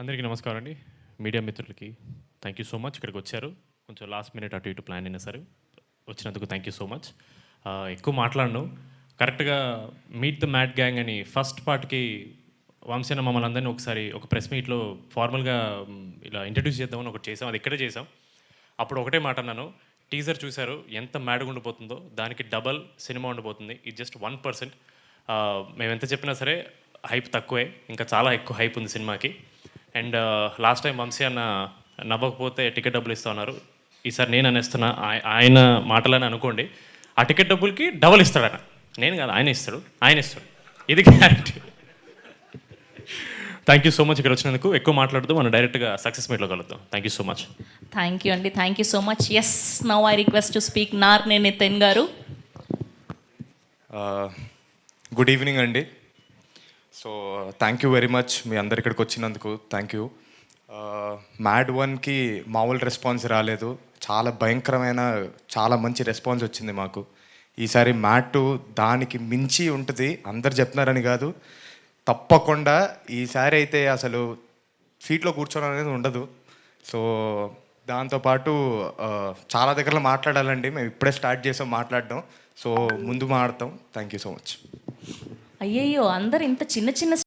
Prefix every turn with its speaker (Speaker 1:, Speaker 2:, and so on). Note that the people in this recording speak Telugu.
Speaker 1: అందరికీ నమస్కారం అండి. మీడియా మిత్రులకి థ్యాంక్ యూ సో మచ్ ఇక్కడికి వచ్చారు. కొంచెం లాస్ట్ మినిట్ అటు ఇటు ప్లాన్ అయినా సరే వచ్చినందుకు థ్యాంక్ యూ సో మచ్ ఎక్కువ మాట్లాడను. కరెక్ట్గా మీట్ ద మ్యాట్ గ్యాంగ్ అని ఫస్ట్ పార్ట్కి వంశీన మమ్మల్ని అందరినీ ఒకసారి ఒక ప్రెస్ మీట్లో ఫార్మల్గా ఇలా ఇంట్రడ్యూస్ చేద్దామని ఒకటి చేసాం అది ఇక్కడే చేసాం అప్పుడు ఒకటే మాట అన్నాను. టీజర్ చూశారు ఎంత మ్యాడ్గా ఉండిపోతుందో. దానికి డబల్ సినిమా ఉండిపోతుంది. ఇది జస్ట్ వన్ పర్సెంట్ మేము ఎంత చెప్పినా సరే హైప్ తక్కువే. ఇంకా చాలా ఎక్కువ హైప్ ఉంది సినిమాకి. అండ్ లాస్ట్ టైం వంశీ అన్న నవ్వకపోతే టికెట్ డబ్బులు ఇస్తా ఉన్నారు ఈసారి నేను అనేస్తున్నా ఆయ- ఆయన మాటలని అనుకోండి ఆ టికెట్ డబ్బులకి డబల్ ఇస్తాడట. నేను కాదు ఆయన ఇస్తాడు ఆయన ఇస్తాడు. ఇది guarantee thank you so much ఇక్కడ వచ్చినందుకు. ఎక్కువ మాట్లాడుతూ మనం డైరెక్ట్గా సక్సెస్ మీట్లో కలుద్దాం. Thank you so much
Speaker 2: thank you అండి. Thank you so much yes now I request to speak నార్ నేను నితిన్ గారు.
Speaker 3: గుడ్ ఈవినింగ్ అండి. So thank you very much మీ అందరు ఇక్కడికి వచ్చినందుకు. థ్యాంక్ యూ మ్యాడ్ వన్కి మామూలు రెస్పాన్స్ రాలేదు. చాలా భయంకరమైన చాలా మంచి రెస్పాన్స్ వచ్చింది మాకు. ఈసారి మ్యాట్ టూ దానికి మించి ఉంటుంది. అందరు చెప్తున్నారని కాదు. తప్పకుండా ఈసారి అయితే అసలు సీట్లో కూర్చోవడం అనేది ఉండదు. సో దాంతోపాటు uh, చాలా దగ్గర మాట్లాడాలండి. మేము ఇప్పుడే స్టార్ట్ చేసాం మాట్లాడడం. సో ముందు మాడతాం థ్యాంక్ యూ సో మచ్
Speaker 2: అయ్యయ్యో అందరు ఇంత చిన్న చిన్న